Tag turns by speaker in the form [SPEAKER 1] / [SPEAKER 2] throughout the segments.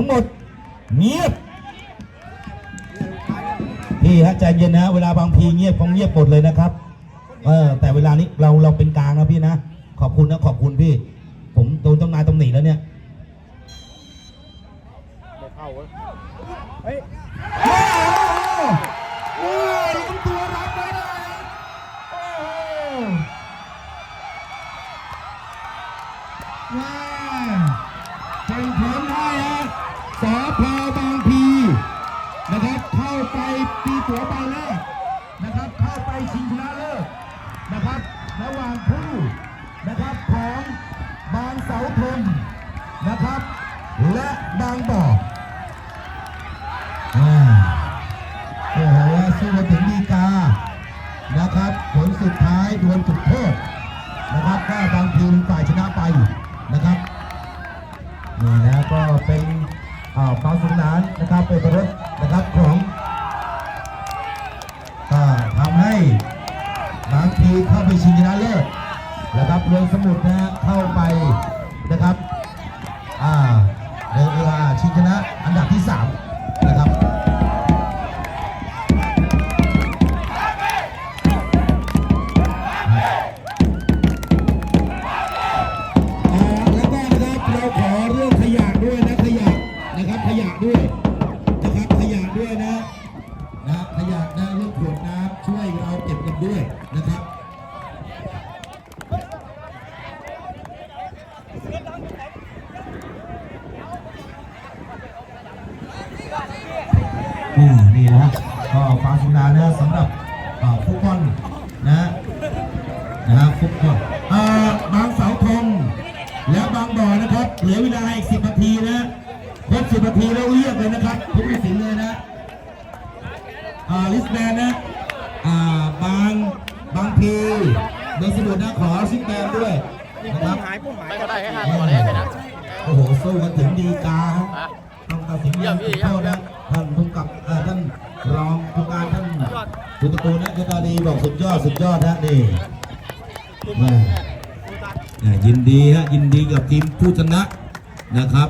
[SPEAKER 1] ทั้งหมดเงียบพี่ฮะใจเย็นนะ เวลาบางพีเงียบคงเงียบหมดเลยนะครับ เออ แต่เวลานี้เราเราเป็นกลางนะพี่นะ ขอบคุณนะขอบคุณพี่ ผมโดนต้นนายตำหนิแล้วเนี่ยโอ้โปีตัวใบแรกนะครับเข้าไปชิงชนะเลิศนะครับระหว่างผู้นะครับของบางเสาธงนะครับ และบางบ่อโอ้โหสู้มาถึงดีกานะครับ ผลสุดท้ายดวลจุดโทษนะครับก็บางทีมฝ่ายชนะไปนะครับนี่นะก็เป็นอ่าความสนุกสนานนะครับเป็นประรถนะครับของ เข้าไปชิงชนะเลิศนะครับเรือสมุทรนะเข้าไป อ่านี่นะ ก็ความสุขดานนะสำหรับอ่าฟุตบอลนะนะครับฟุตบอลอ่าบางเสาธงแล้วบางบ่อนะครับ เหลือเวลาอีกสิบนาทีนะครบสิบนาทีแล้วเรียกเลยนะครับทุกผู้สินเลยนะอ่าลิสแบนนะอ่าบางบางพีเบอร์สมุดนะ ขอซิกแบนด้วยนะครับ
[SPEAKER 2] ไม่ก็ได้แค่ห้าตัวเลยนะ
[SPEAKER 1] โอ้โหสู้กันถึงดีกาฮะ
[SPEAKER 2] ฮะ
[SPEAKER 1] ต้องตัดสิน
[SPEAKER 2] เยี่ยมพี่เยี่ยม
[SPEAKER 1] ตูนะคุณตาดีบอกสุดยอดสุดยอดนะนี่แม่ยินดีฮะยินดีกับทีมผู้ชนะนะครับ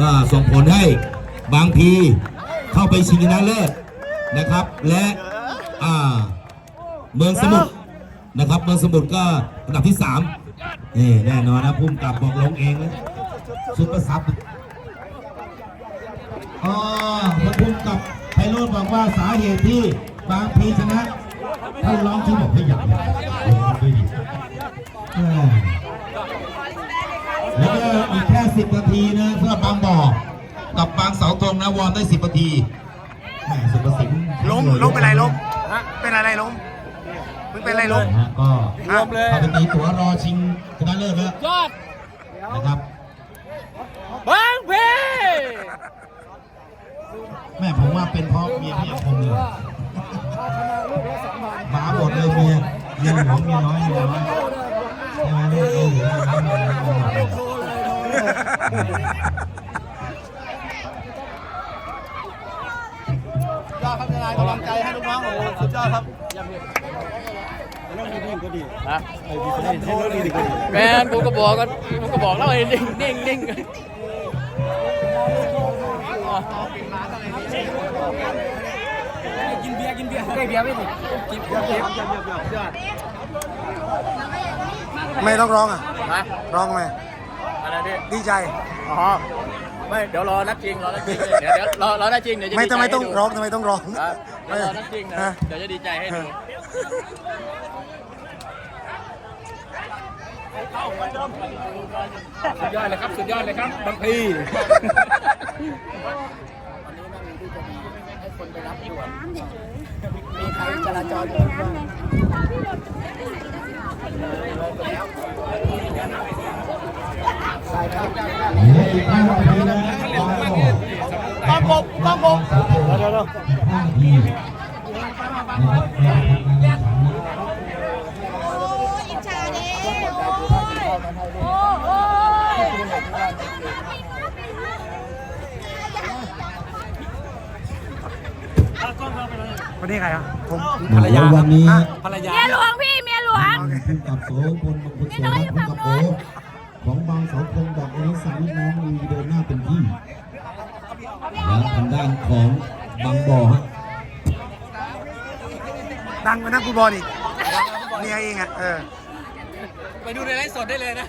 [SPEAKER 1] ก็ส่งผลให้บางพีเข้าไปชิงชนะเลิศนะครับ และอ่าเมืองสมุทรนะครับ เมืองสมุทรก็อันดับที่สามนี่แน่นอนนะพุ่มกับบอกลงเองนะซุปเปอร์ซับอ๋อพระคุณกับไพโรธบอกว่าสาเหตุที่ บางพีชนะท่านร้องที่บอกให้อยากอยากเออแล้วก็อีกแค่สิบนาทีนะสำหรับบางบ่อกับบางเสาธงนะวอนได้สิบนาทีแหม่สุภสิงห์
[SPEAKER 3] ล้มล้มเป็นไรล้มฮะเป็นอะไรล้มมึงเป็นอะไรล้ม
[SPEAKER 1] ก็
[SPEAKER 3] รวมเลย
[SPEAKER 1] เข้าไปตีตั๋วรอชิงชนะเลิศแล้ว
[SPEAKER 2] ยอด
[SPEAKER 1] นะครับ
[SPEAKER 2] บางเพ
[SPEAKER 1] แม่ผมว่าเป็นเพราะเมียพี่อาคมเลย มาหมดเลยเมียเมียหลวงเมียน้อยเมียน้อยใช่ไหมลูกเออเมียน้อยเมียน้อยเมียน้
[SPEAKER 2] อดครับทนายกำลังใจให้ลูกน้องโอ้โหสุดยอดครับฮะแมนกูก็บอกกันกูก็บอกแล้วไอ้นิ่งนิ่งนิ่ง กินเบียร์กินเบียร์ได้เบียร์ไม่ถึงกินเบียร์เบียร์เบียร์เบียร์เบียร์ยอด
[SPEAKER 3] ไม่ต้องร้องอะ
[SPEAKER 2] ฮะ
[SPEAKER 3] ร้องไหม
[SPEAKER 2] อะไรพี่
[SPEAKER 3] ดีใจ
[SPEAKER 2] อ๋อไม่เดี๋ยวรอนัดจริงรอนัดจริงเดี๋ยวเดี๋ยวรอรอนัดจริงเดี๋ยวจะ
[SPEAKER 3] ไม่
[SPEAKER 2] ดีใจ
[SPEAKER 3] ทำไมต้อง
[SPEAKER 2] ให้ดู
[SPEAKER 3] ร้องทำไมต้องร้อง
[SPEAKER 2] ครับเดี๋ยวรอนัดจริงนะ
[SPEAKER 3] ฮะ
[SPEAKER 2] เดี๋ยวจะดีใจให้ดูสุดยอดเลยครับ สุดยอดเลยครับบางพี มีใครจราจรอยู่บ้าง
[SPEAKER 1] เหลืออีกห้านาทีนะบางบ่อ
[SPEAKER 2] ต้องกบต้องกบ
[SPEAKER 1] เดี๋ยวเดี๋ยวห้านาทีนะครับ
[SPEAKER 4] อิจฉาเด้โอ้โอ้ย
[SPEAKER 3] วันนี้ใครอะผม
[SPEAKER 1] ภรรยาวันนี้
[SPEAKER 2] ภรรยา
[SPEAKER 4] เมียหลวงพี่เมียหลวง
[SPEAKER 1] ผู้กับโสพลบางพุทธโสผู้กับโสของบางเสาคงบอกเอ้สามีน้องมีเดินหน้าเป็นที่ด้านของบางบ่อฮะ
[SPEAKER 3] ดังกว่านักฟุตบอลอีกเมียเองอะเออ
[SPEAKER 2] ไปดูในไลฟ์สดได้เลยนะ